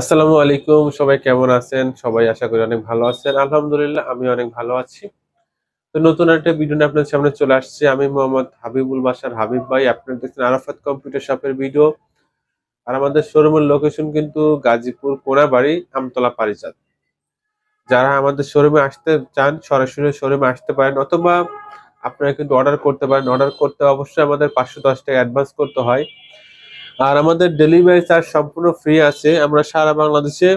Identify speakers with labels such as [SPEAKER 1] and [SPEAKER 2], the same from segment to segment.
[SPEAKER 1] আসসালামু আলাইকুম, সবাই কেমন আছেন? সবাই আশা করি অনেক ভালো আছেন। আলহামদুলিল্লাহ, আমি অনেক ভালো আছি। তো নতুন একটা ভিডিও নিয়ে আপনাদের সামনে চলে আসছে। আমি মোহাম্মদ হাবিবুল বাসার হাবিব ভাই। আপনারা দেখছেন আরাফাত কম্পিউটার শপের ভিডিও আর আমাদের শোরুমের লোকেশন কিন্তু গাজীপুর কোনাবাড়ি, আমতলা পারিজাত। যারা আমাদের শোরুমে আসতে চান, সরাসরি শোরুমে আসতে পারেন অথবা আপনারা কিন্তু অর্ডার করতে পারেন। অর্ডার করতে অবশ্যই আমাদের পাঁচশো দশ টাকা অ্যাডভান্স করতে হয়। আর আমাদের ডেলিভারি চার্জ সম্পূর্ণ ফ্রি আছে। আমরা সারা বাংলাদেশে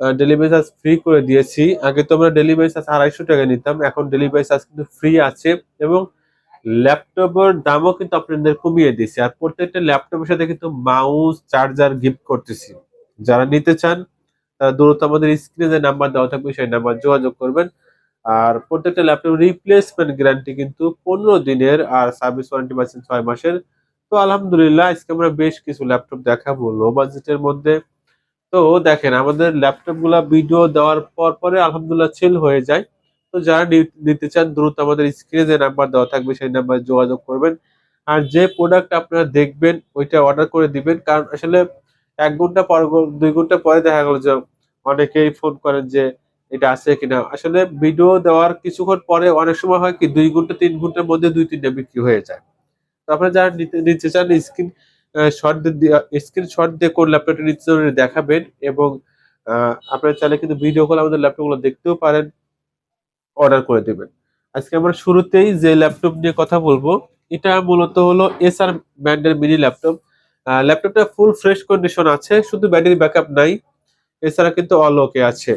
[SPEAKER 1] ডেলিভারি চার্জ ফ্রি করে দিয়েছি। আগে তো আমরা ডেলিভারি চার্জ আড়াইশো টাকা নিতাম, এখন ডেলিভারি চার্জ কিন্তু ফ্রি আছে এবং ল্যাপটপের দামও কিন্তু আপনাদের কমিয়ে দিয়েছি। আর প্রত্যেকটা ল্যাপটপের সাথে কিন্তু মাউস চার্জার গিফট করতেছি। যারা নিতে চান, তারা দ্রুত আমাদের স্ক্রিনে যে নাম্বার দেওয়া থাকবে, সেই নাম্বার যোগাযোগ করবেন। আর প্রত্যেকটা ল্যাপটপ রিপ্লেসমেন্ট গ্যারান্টি কিন্তু পনেরো দিনের আর সার্ভিস ওয়ারেন্টি পাচ্ছেন ছয় মাসের। তো আলহামদুলিল্লাহ, আজকে আমরা বেশ কিছু ল্যাপটপ দেখাবো লো বাজেটের মধ্যে। তো দেখেন, আমাদের ল্যাপটপগুলা ভিডিও দেওয়ার পর পরে আলহামদুলিল্লাহ সেল হয়ে যায়। তো যারা নিতে চান, দ্রুত আমাদের স্ক্রিনে যে নাম্বার দেওয়া থাকবে, সেই নাম্বারে যোগাযোগ করবেন। আর যে প্রোডাক্ট আপনারা দেখবেন, ওইটা অর্ডার করে দিবেন। কারণ আসলে এক ঘণ্টা পর দুই ঘণ্টা পরে দেখা গেল যে অনেকেই ফোন করেন যে, এটা আছে কিনা? আসলে ভিডিও দেওয়ার কিছুক্ষণ পরে অনেক সময় হয় কি, দুই ঘণ্টা, তিন ঘণ্টার মধ্যে দুই, তিনটা বিক্রি হয়ে যায়। তো আপনারা যারা নিতে চান স্ক্রিন শর্ট দিয়ে শট দিয়ে কোন ল্যাপটপটা নিতে চান দেখাবেন এবং আপনারা চাইলে কিন্তু ভিডিও কল আমাদের ল্যাপটপগুলো দেখতেও পারেন অর্ডার করে দেবেন। আজকে আমরা শুরুতেই যে ল্যাপটপ নিয়ে কথা বলব, এটা মূলত হলো এস আর ব্র্যান্ডের মিনি ল্যাপটপ ল্যাপটপটা ফুল ফ্রেশ কন্ডিশন আছে, শুধু ব্যাটারি ব্যাকআপ নাই, এছাড়া কিন্তু অল ওকে আছে।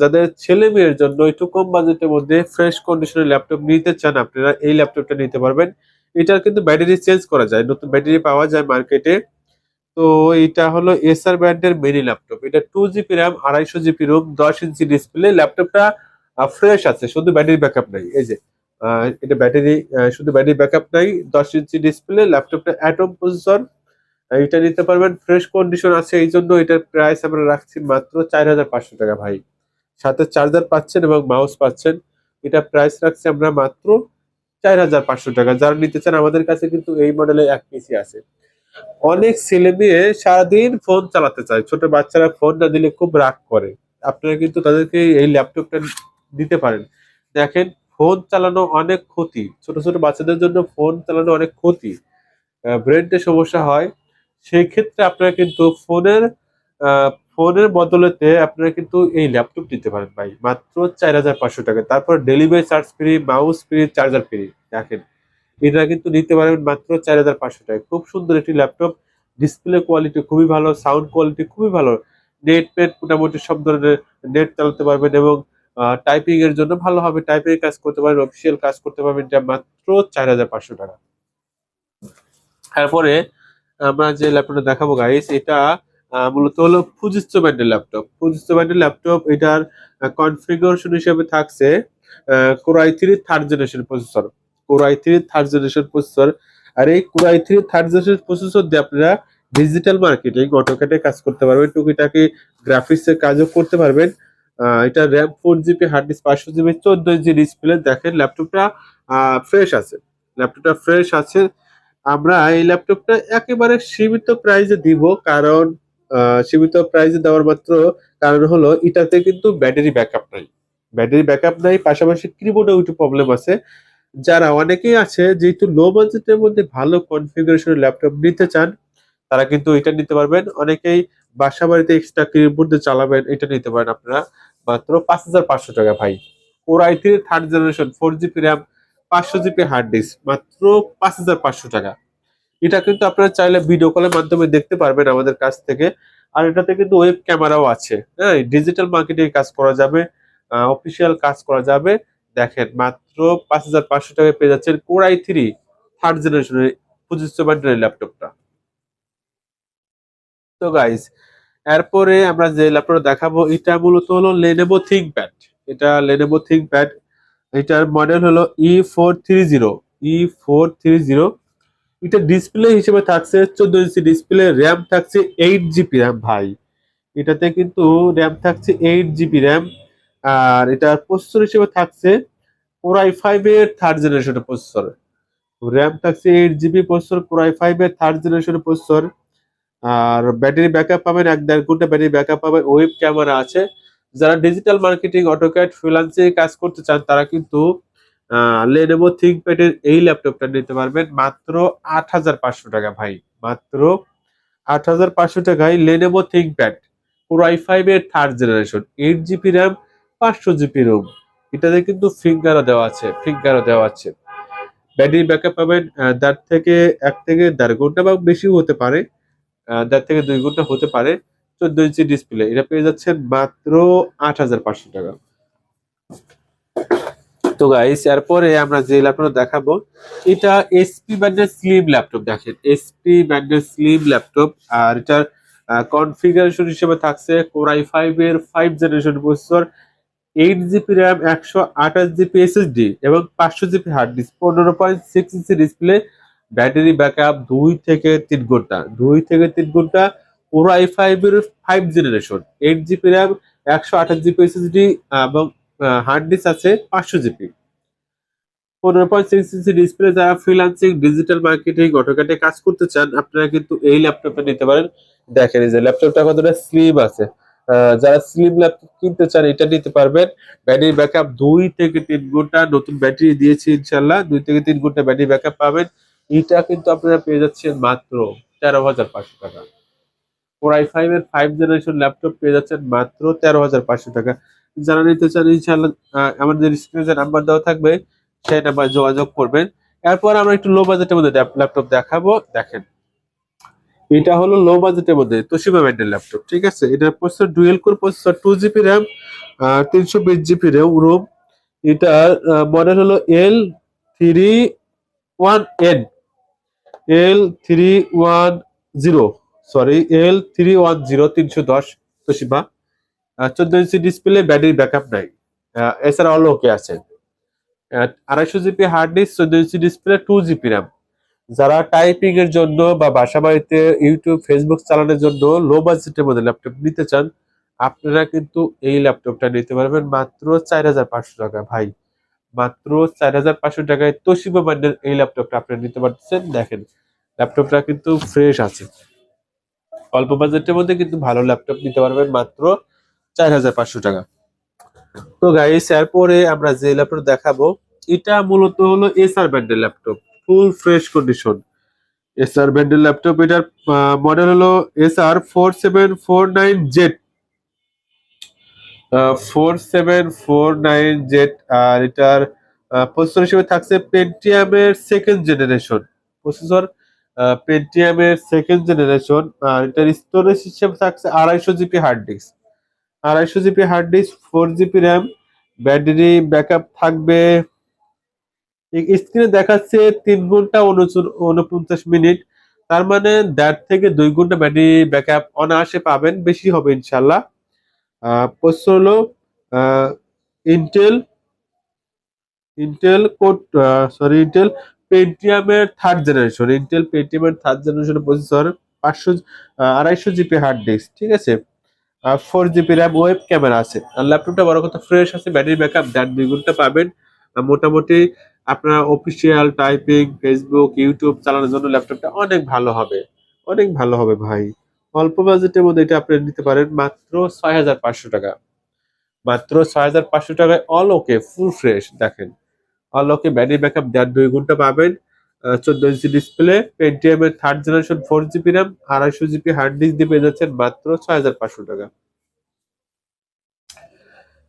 [SPEAKER 1] যাদের ছেলে মেয়ের জন্য একটু কম বাজেটের মধ্যে ফ্রেশ কন্ডিশনের ল্যাপটপ নিতে চান, আপনারা এই ল্যাপটপটা নিতে পারবেন। এটার কিন্তু ব্যাটারি চেঞ্জ করা যায়, নতুন ব্যাটারি পাওয়া যায় মার্কেটে তো এটা হলো এসআর ব্র্যান্ডের মিনি ল্যাপটপ এটা টু জিবি র্যাম আড়াইশো জিবি রোম দশ ইঞ্চি ডিসপ্লে ল্যাপটপটা ফ্রেশ আছে, শুধু ব্যাটারি ব্যাকআপ নাই। এই যে এটা ব্যাটারি শুধু ব্যাটারি ব্যাকআপ নাই, দশ ইঞ্চি ডিসপ্লে ল্যাপটপটা অ্যাটম প্রসেসর এটা নিতে পারবেন ফ্রেশ কন্ডিশন আছে, এই জন্য এটার প্রাইস আমরা রাখছি মাত্র চার হাজার পাঁচশো টাকা ভাই। সাথে চার্জার পাচ্ছেন এবং মাউস পাচ্ছেন। এটা প্রাইস রাখছি আমরা মাত্র চার হাজার পাঁচশো টাকা। যারা নিতে চান, আমাদের কাছে কিন্তু এই মডেলের এক পিসি আছে। অনেক ছেলে মেয়ে সারাদিন ফোন চালাতে চায়। ছোট বাচ্চারা ফোন না দিলে খুব রাগ করে। আপনারা কিন্তু তাদেরকে এই ল্যাপটপটা দিতে পারেন। দেখেন ফোন চালানো অনেক ক্ষতি। ছোট ছোট বাচ্চাদের জন্য ফোন চালানো অনেক ক্ষতি। ব্রেনতে সমস্যা হয়। সেই ক্ষেত্রে আপনারা কিন্তু ফোনের ফোনের বদলেতে আপনারা কিন্তু এই ল্যাপটপ দিতে পারেন ভাই। মাত্র চার হাজার পাঁচশো টাকা। তারপর delivery charge free mouse free charger free দেখেন। এটা কিন্তু নিতে পারবেন মাত্র চার হাজার পাঁচশো টাকা খুব সুন্দর একটি ল্যাপটপ। ডিসপ্লে কোয়ালিটি খুবই ভালো সাউন্ড কোয়ালিটি খুবই ভালো। নেট পেট মোটামুটি সব ধরনের নেট চালাতে পারবেন এবং টাইপিং এর জন্য ভালো হবে। টাইপিং কাজ করতে পারবেন অফিসিয়াল কাজ করতে পারবেন। এটা মাত্র চার হাজার পাঁচশো টাকা। তারপরে আমরা যে ল্যাপটপটা দেখাবো গাইস এটা মূলত হলো ফুজিস্তো ব্র্যান্ডের ল্যাপটপ ফুজিস্তো ব্র্যান্ডের ল্যাপটপ এটার কনফিগারেশন হিসেবে থাকছে core i three third generation processor core i three third generation processor আর এই core i three third generation processor দিয়ে আপনারা ডিজিটাল মার্কেটিং অটোক্যাটে কাজ করতে পারবেন, টুকিটাকি গ্রাফিক্স এর কাজও করতে পারবেন। এটা RAM four GB hard disk পাঁচশো জিবি চোদ্দ ইঞ্চি ডিসপ্লে দেখেন ল্যাপটপটা ফ্রেশ আছে। ল্যাপটপটা ফ্রেশ আছে। আমরা এই ল্যাপটপটা একেবারে সীমিত প্রাইসে দিব, কারণ সীমিত প্রাইসে দেওয়ার মাত্র কারণ হলো এটাতে কিন্তু ব্যাটারি ব্যাকআপ নাই। ব্যাটারি ব্যাকআপ নাই, পাশাপাশি কিবোর্ডে একটু প্রবলেম আছে। যারা অনেকেই আছে, যেহেতু লো বাজেটের মধ্যে ভালো কনফিগারেশনের ল্যাপটপ নিতে চান, তারা কিন্তু এটা নিতে পারবেন। অনেকেই বাসা বাড়িতে এক্সট্রা কিবোর্ড চালাবেন, এটা নিতে পারেন আপনারা। মাত্র পাঁচ হাজার পাঁচশো টাকা ভাই। Core I three third generation four GB RAM পাঁচশো জিবি হার্ড ডিস্ক মাত্র পাঁচ হাজার পাঁচশো টাকা। এটা কিন্তু আপনারা চাইলে ভিডিও কলের মাধ্যমে দেখতে পারবেন আমাদের কাছ থেকে। আর এটাতে কিন্তু ওয়েব ক্যামেরাও আছে। হ্যাঁ ডিজিটাল মার্কেটিং কাজ করা যাবে অফিসিয়াল কাজ করা যাবে। দেখেন, মাত্র পাঁচ হাজার পাঁচশো টাকায় পেয়ে যাচ্ছেন কোর আই থ্রি থার্ড জেনারেশনের পঁচিশশো ব্যান্ডের ল্যাপটপটা তো গাইস এরপরে আমরা যে ল্যাপটপ দেখাবো, এটা মূলত হলো লেনেভো থিংকপ্যাড এটা লেনেভো থিংকপ্যাড এটার মডেল হলো E four three zero E four three zero এটা ডিসপ্লে হিসেবে থাকছে চোদ্দ ইঞ্চি ডিসপ্লে র্যাম থাকছে এইট জিবি র্যাম ভাই। এটাতে কিন্তু র্যাম থাকছে এইট জিবি র্যাম আর এটা প্রসেসর হিসেবে থাকছে কোরাই ফাইভ এর থার্ড জেনারেশনের প্রসেসর র্যাম থাকছে eight GB processor core i five এর থার্ড জেনারেশনের প্রসেসর আর ব্যাটারি ব্যাকআপ পাবেন, এক দেড় ঘণ্টা ব্যাটারি ব্যাকআপ পাবেন ওয়েব ক্যামেরা আছে। যারা ডিজিটাল মার্কেটিং অটোক্যাড ফ্রিল্যান্সে কাজ করতে চান, তারা কিন্তু লেনোভো থিঙ্কপ্যাডের এই ল্যাপটপটা নিতে পারবেন মাত্র আট হাজার পাঁচশো টাকা ভাই। মাত্র আট হাজার পাঁচশো টাকায় লেনোভো থিঙ্কপ্যাড পুরো আই ফাইভ এর third generation eight GB RAM পাঁচশো জিবি রোম এটাতে কিন্তু ফিঙ্গারও দেওয়া আছে ফিঙ্গারও দেওয়া আছে। ব্যাটারি ব্যাকআপ পাবেন দেড় থেকে এক থেকে দেড় ঘণ্টা বা বেশিও হতে পারে দেড় থেকে দুই ঘণ্টা হতে পারে, চোদ্দ ইঞ্চি ডিসপ্লে এটা পেয়ে যাচ্ছেন মাত্র আট হাজার পাঁচশো টাকা। তো গাইস এরপরে আমরা যে ল্যাপটপ দেখাবো, এটা এসপি ব্র্যান্ডের স্লিম ল্যাপটপ দেখেন। এসপি ব্র্যান্ডের স্লিম ল্যাপটপ আর এটার কনফিগারেশন হিসেবে থাকছে কোরাই ফাইভ এর five generation processor eight GB RAM একশো আঠাশ জিবি এসএসডি এবং পাঁচশো জিবি হার্ড ডিস্ক পনেরো point six inch display battery backup দুই থেকে তিন ঘণ্টা। দুই থেকে তিন ঘণ্টা পুরো আই ফাইভ এর five generation eight GB RAM একশো আঠাশ জিবি এসএসডি এবং হার্ড ডিস্ক আছে, পাঁচশো জিবি। পনেরো পয়েন্ট সিক্স ইঞ্চি ডিসপ্লে যারা ফ্রিলান্সিং ডিজিটাল মার্কেটিং অটোকাটে কাজ করতে চান, আপনারা কিন্তু এই ল্যাপটপটা নিতে পারেন। দেখেন এই যে ল্যাপটপটা কতটা স্লিম আছে। যারা স্লিম ল্যাপটপ কিনতে চান, এটা নিতে পারবেন। ব্যাটারি ব্যাকআপ দুই থেকে তিন ঘণ্টা, নতুন ব্যাটারি দিয়েছি ইনশাল্লাহ দুই থেকে তিন ঘণ্টা ব্যাটারি ব্যাকআপ পাবেন। এটা কিন্তু আপনারা পেয়ে যাচ্ছেন মাত্র তেরো হাজার পাঁচশো টাকা। ফোর আই ফাইভ এর ফাইভ জেনারেশন ল্যাপটপ পেয়ে যাচ্ছেন মাত্র তেরো হাজার পাঁচশো টাকা। যারা নিতে চান ইনশাল্লাহ আমাদের স্ক্রিনে যে নাম্বার দেওয়া থাকবে, সেই নাম্বার যোগাযোগ করবেন। এরপর আমরা একটু লো বাজেটের মধ্যে ল্যাপটপ দেখাবো। দেখেন, এটা হলো লো বাজেটের মধ্যে তোশিবা ব্র্যান্ডের ল্যাপটপ ঠিক আছে? এটার processor dual core processor two GB RAM তিনশো বিশ জিবি র্যাম রোম এটার মডেল হলো L three one N L three one zero sorry L three one zero তিনশো দশ তোশিবা চোদ্দ ইঞ্চি ডিসপ্লে ব্যাটারি ব্যাকআপ নাই। এছাড়া অল ওকে আছে। আড়াইশো জিবি হার্ড ডিস্ক চোদ্দ inch display two GB RAM যারা টাইপিং এর জন্য বা বাসা বাড়িতে ইউটিউব ফেসবুক চালানোর জন্য লো বাজেটের মধ্যে ল্যাপটপ নিতে চান, আপনারা কিন্তু এই ল্যাপটপটা নিতে পারবেন মাত্র চার হাজার পাঁচশো টাকা। ভাই, মাত্র চার হাজার পাঁচশো টাকায় তোশিবা ব্র্যান্ডের এই ল্যাপটপটা আপনারা নিতে পারছেন দেখেন ল্যাপটপটা কিন্তু ফ্রেশ আছে। অল্প বাজেটের মধ্যে কিন্তু ভালো ল্যাপটপ নিতে পারবেন মাত্র চার হাজার পাঁচশো টাকা। তো গাইস এরপরে আমরা যে ল্যাপটপ দেখাবো, এটা মূলত হলো এসআর ব্র্যান্ডের laptop full fresh condition SR ব্র্যান্ডের ল্যাপটপ এটার মডেল হলো SR four seven four nine Z four seven four nine Z আর এটার প্রসেসর হিসেবে থাকছে পেন্টিয়ামের সেকেন্ড জেনারেশন প্রসেসর পেন্টিয়ামের সেকেন্ড জেনারেশন আর এটার স্টোরেজ হিসেবে থাকছে আড়াইশো জিবি হার্ড ডিস্ক আড়াইশো GB hard disk four GB RAM battery backup থাকবে। স্ক্রিনে দেখাচ্ছে তিন ঘণ্টা উনপঞ্চাশ মিনিট। তার মানে দেড় থেকে দুই ঘণ্টা ব্যাটারি ব্যাকআপ অনায়াসে পাবেন, বেশি হবে ইনশাল্লাহ প্রসেসর হলো Intel Intel code sorry Intel পেন্টিয়ামের third generation Intel পেন্টিয়ামের থার্ড জেনারেশন প্রসেসর পাঁচশো আড়াইশো জিবি হার্ড ডিস্ক ঠিক আছে? Four GB RAM web camera আছে। আর ল্যাপটপটা বড় কথা ফ্রেশ আছে ব্যাটারি ব্যাকআপ দুই ঘণ্টা পাবেন। মোটামুটি আপনার অফিসিয়াল টাইপিং ফেসবুক ইউটিউব চালানোর জন্য ল্যাপটপটা অনেক ভালো হবে। অনেক ভালো হবে ভাই। অল্প বাজেটের মধ্যে এটা আপনি নিতে পারেন মাত্র ছয় হাজার পাঁচশো টাকা। মাত্র ছয় হাজার পাঁচশো টাকায় অল ওকে ফুল ফ্রেশ দেখেন। অল ওকে ব্যাটারি ব্যাকআপ দেড় দুই ঘণ্টা পাবেন। চোদ্দ ইঞ্চি ডিসপ্লে পেন্টিএম এর third generation four GB RAM আড়াইশো জিবি হার্ড ডিস্ক দিয়ে পেয়ে যাচ্ছেন মাত্র ছয় হাজার পাঁচশো টাকা।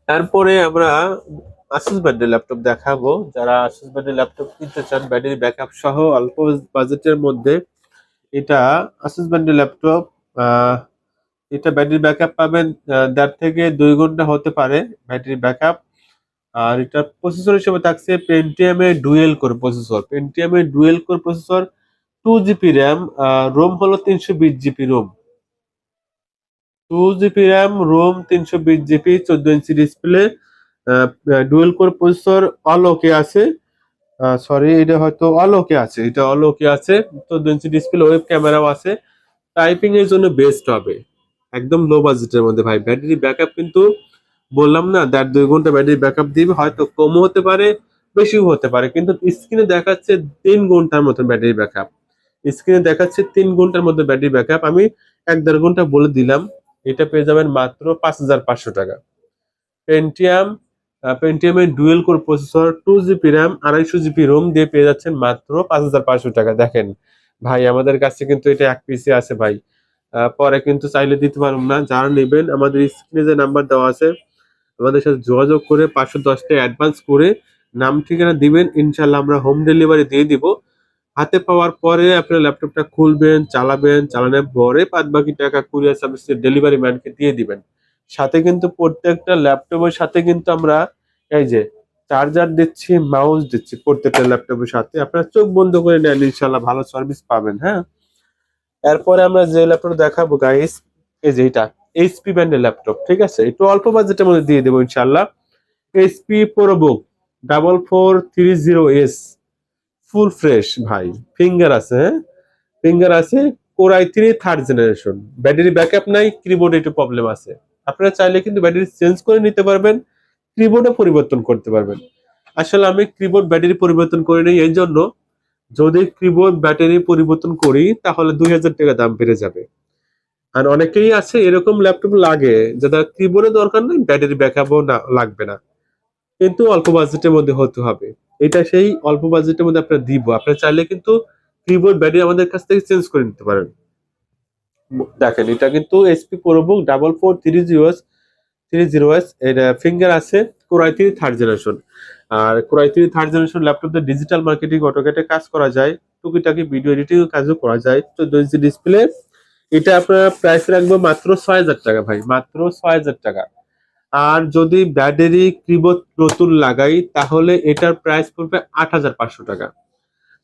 [SPEAKER 1] তারপরে আমরা আসুস ব্র্যান্ডের ল্যাপটপ দেখাবো। যারা আসুস ব্র্যান্ডের ল্যাপটপ কিনতে চান ব্যাটারি ব্যাকআপ সহ অল্প বাজেটের মধ্যে এটা আসুস ব্র্যান্ডের ল্যাপটপ এটা ব্যাটারি ব্যাকআপ পাবেন দেড় থেকে দুই ঘণ্টা হতে পারে ব্যাটারি ব্যাকআপ আর এটা প্রসেসর হিসেবে থাকছে পেন্টিএম এর dual core processor Pentium dual core processor two GB RAM ROM হলো তিনশো বিশ GB ROM two GB RAM ROM তিনশো বিশ জিবি চোদ্দ inch display dual core processor all okay আছে। সরি এটা হয়তো অলোকে আছে, এটা অলোকে আছে চোদ্দ ইঞ্চি ডিসপ্লে ওয়েব ক্যামেরাও আছে। টাইপিং এর জন্য বেস্ট হবে। একদম লো বাজেটের মধ্যে ভাই। ব্যাটারি ব্যাকআপ কিন্তু বললাম না দেড় দুই ঘণ্টা ব্যাটারি ব্যাকআপ দিবে, হয়তো কমও হতে পারে, বেশিও হতে পারে, কিন্তু স্ক্রিনে দেখাচ্ছে তিন ঘণ্টার মতো ব্যাটারি ব্যাকআপ স্ক্রিনে দেখাচ্ছে তিন ঘণ্টার মধ্যে ব্যাটারি ব্যাকআপ আমি এক দেড় ঘণ্টা বলে দিলাম, এটা পেয়ে যাবেন মাত্র পাঁচ হাজার পাঁচশো টাকা। Pentium পেন্টিয়ামের dual core processor two GB RAM আড়াইশো জিবি রোম দিয়ে পেয়ে যাচ্ছেন মাত্র পাঁচ হাজার পাঁচশো টাকা। দেখেন, ভাই, আমাদের কাছে কিন্তু এটা এক পিসে আছে ভাই। পরে কিন্তু চাইলে দিতে পারব না, যারা নেবেন, আমাদের স্ক্রিনে যে নাম্বার দেওয়া আছে আমাদের সাথে যোগাযোগ করে পাঁচশো দশ টাকা অ্যাডভান্স করে নাম ঠিকানা দিবেন, ইনশাল্লাহ আমরা হোম ডেলিভারি দিয়ে দিব। হাতে পাওয়ার পরে আপনার ল্যাপটপটা খুলবেন, চালাবেন, চালানোর পরে বাদ বাকি টাকা কুরিয়ার সার্ভিসের ডেলিভারি ম্যানকে দিয়ে দিবেন। সাথে কিন্তু প্রত্যেকটা ল্যাপটপের সাথে কিন্তু আমরা এই যে চার্জার দিচ্ছি মাউস দিচ্ছি প্রত্যেকটা ল্যাপটপের সাথে। আপনারা চোখ বন্ধ করে নেন, ইনশাল্লাহ ভালো সার্ভিস পাবেন হ্যাঁ? এরপরে আমরা যে ল্যাপটপ দেখাবো গাইস এই যে এটা। এইচপি ব্র্যান্ডের ল্যাপটপ ঠিক আছে? একটু অল্প বাজেটের মধ্যে দিয়ে দেবো ইনশাল্লাহ HP ProBook double four three zero S full fresh ভাই। ফিঙ্গার আছে হ্যাঁ? ফিঙ্গার আছে core i three third generation battery backup নাই কিবোর্ড একটু প্রবলেম আছে। আপনারা চাইলে কিন্তু ব্যাটারি চেঞ্জ করে নিতে পারবেন কিবোর্ডও পরিবর্তন করতে পারবেন। আসলে আমি কিবোর্ড ব্যাটারি পরিবর্তন করে নিই, এই জন্য যদি কিবোর্ড ব্যাটারি পরিবর্তন করি, তাহলে দুই হাজার টাকা দাম বেড়ে যাবে। আর অনেকেই আছে এরকম ল্যাপটপ লাগে যাদের কিবোর্ডের দরকার নেই ব্যাটারি ব্যাকআপও না, লাগবে না। কিন্তু অল্প বাজেটের মধ্যে হতে হবে। এটা সেই অল্প বাজেটের মধ্যে আপনারা দিব। আপনারা চাইলে কিন্তু কিবোর্ড ব্যাটারি আমাদের কাছ থেকে চেঞ্জ করে নিতে পারেন। দেখেন, এটা কিন্তু SP ProBook double four three zero three zero S এটা ফিঙ্গার আছে core i three third generation R core i three third generation ল্যাপটপে ডিজিটাল মার্কেটিং অটোকেটে কাজ করা যায়। টুকিটাকি ভিডিও এডিটিং কাজও করা যায়। চোদ্দ ইঞ্চি ডিসপ্লে এটা আপনার প্রাইস রাখব মাত্র ছয় হাজার টাকা ভাই, মাত্র ছয় হাজার টাকা। আর যদি ব্যাটারি কিবোর্ড নতুন লাগাই, তাহলে এটার প্রাইস পড়বে আট হাজার পাঁচশো টাকা।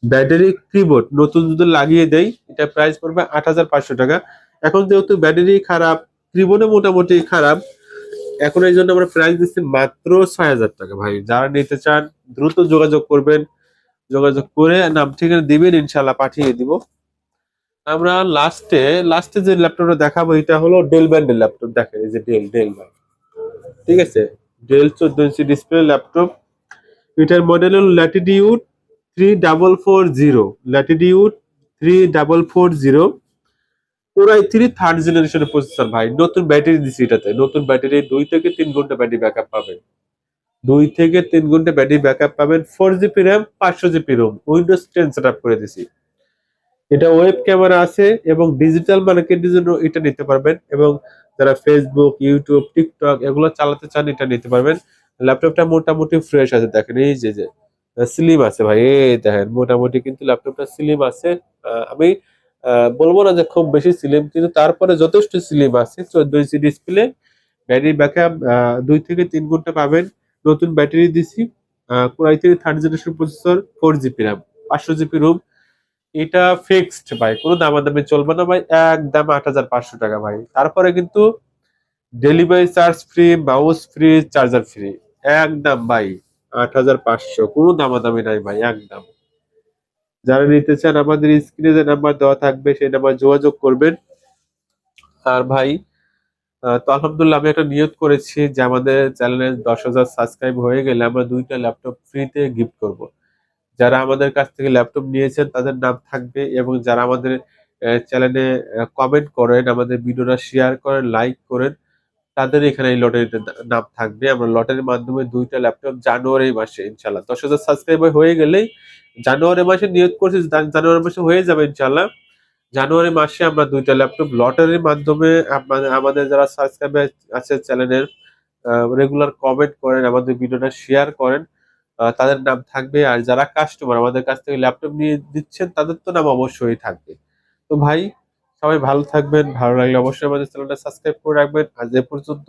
[SPEAKER 1] ব্যাটারি কিবোর্ড নতুন যদি লাগিয়ে দেই এটা প্রাইস পড়বে আট হাজার পাঁচশো টাকা। এখন যেহেতু ব্যাটারি খারাপ কিবোর্ডে মোটামুটি খারাপ, এখন এই জন্য আমরা প্রাইস দিচ্ছি মাত্র ছয় হাজার টাকা ভাই। যারা নিতে চান, দ্রুত যোগাযোগ করবেন। যোগাযোগ করে নাম ঠিকানা দিবেন ইনশাল্লাহ পাঠিয়ে দিব। আমরা লাস্টে লাস্টে যে ল্যাপটপটা দেখাবো, এটা হলো ডেল ব্যান্ডের ল্যাপটপ দেখেন এই যে ডেল ডেল ভাই ঠিক আছে? ডেল চোদ্দ ইঞ্চি ডিসপ্লে ল্যাপটপ এটার মডেল হলো Latitude three double four zero Latitude three double four zero ওরাই থ্রি থার্ড জেনারেশনের প্রসেসর ভাই। নতুন ব্যাটারি দিছি এটাতে। নতুন ব্যাটারি দুই থেকে তিন ঘণ্টা ব্যাটারি ব্যাকআপ পাবেন। দুই থেকে তিন ঘণ্টা ব্যাটারি ব্যাকআপ পাবেন। ফোর জিবি র্যাম পাঁচশো GB ROM Windows ten set up করে দিছি। এটা ওয়েব ক্যামেরা আছে এবং ডিজিটাল মার্কেটের জন্য এটা নিতে পারবেন এবং যারা ফেসবুক ইউটিউব টিকটক এগুলো চালাতে চান এটা নিতে পারবেন। ল্যাপটপটা মোটামুটি ফ্রেশ আছে, দেখেন, এই যে যে স্লিম আছে ভাই, এই দেখেন, মোটামুটি কিন্তু ল্যাপটপটা স্লিম আছে। আমি বলব না যে খুব বেশি স্লিম কিন্তু তারপরে যথেষ্ট স্লিম আছে চোদ্দ ইঞ্চি ডিসপ্লে ব্যাটারি ব্যাকআপ দুই থেকে তিন ঘণ্টা পাবেন। নতুন ব্যাটারি দিছি core i three third generation processor four GB RAM পাঁচশো জিবি রুম এটা ফিক্সড ভাই। কোনো দামাদামি চলবে না, ভাই। একদম আট হাজার পাঁচশো টাকা, ভাই। তারপরে কিন্তু delivery charge free mouse free charger free একদম, ভাই। আট হাজার পাঁচশো। কোনো দামাদামি নাই, ভাই। একদম। যারা নিতে চান, আমাদের স্ক্রিনে যে নাম্বার দেওয়া থাকবে, সেই নাম্বার যোগাযোগ করবেন। আর, ভাই তো আলহামদুলিল্লাহ আমি একটা নিয়োগ করেছি যে আমাদের চ্যানেলে দশ হাজার সাবস্ক্রাইব হয়ে গেলে আমরা দুইটা ল্যাপটপ ফ্রিতে গিফট করব। যারা আমাদের কাছ থেকে ল্যাপটপ নিয়েছেন, তাদের নাম থাকবে এবং যারা আমাদের চ্যানেলে কমেন্ট করেন, আমাদের ভিডিওটা শেয়ার করেন লাইক করেন, তাদের এখানে এই লটারিতে নাম থাকবে। আমরা লটারির মাধ্যমে দুইটা ল্যাপটপ জানুয়ারি মাসে ইনশাল্লাহ দশ হাজার সাবস্ক্রাইবার হয়ে গেলেই জানুয়ারি মাসে নিয়োগ করছি জানুয়ারি মাসে হয়ে যাবে ইনশাল্লাহ জানুয়ারি মাসে আমরা দুইটা ল্যাপটপ লটারির মাধ্যমে আমাদের যারা সাবস্ক্রাইবার আছে চ্যানেলের রেগুলার কমেন্ট করেন, আমাদের ভিডিওটা শেয়ার করেন। তাদের নাম থাকবে। আর যারা কাস্টমার আমাদের কাছ থেকে ল্যাপটপ নিয়ে দিচ্ছেন, তাদের তো নাম অবশ্যই থাকবে। তো ভাই, সবাই ভালো থাকবেন। ভালো লাগলে অবশ্যই আমাদের চ্যানেলটা সাবস্ক্রাইব করে রাখবেন। আর যে পর্যন্ত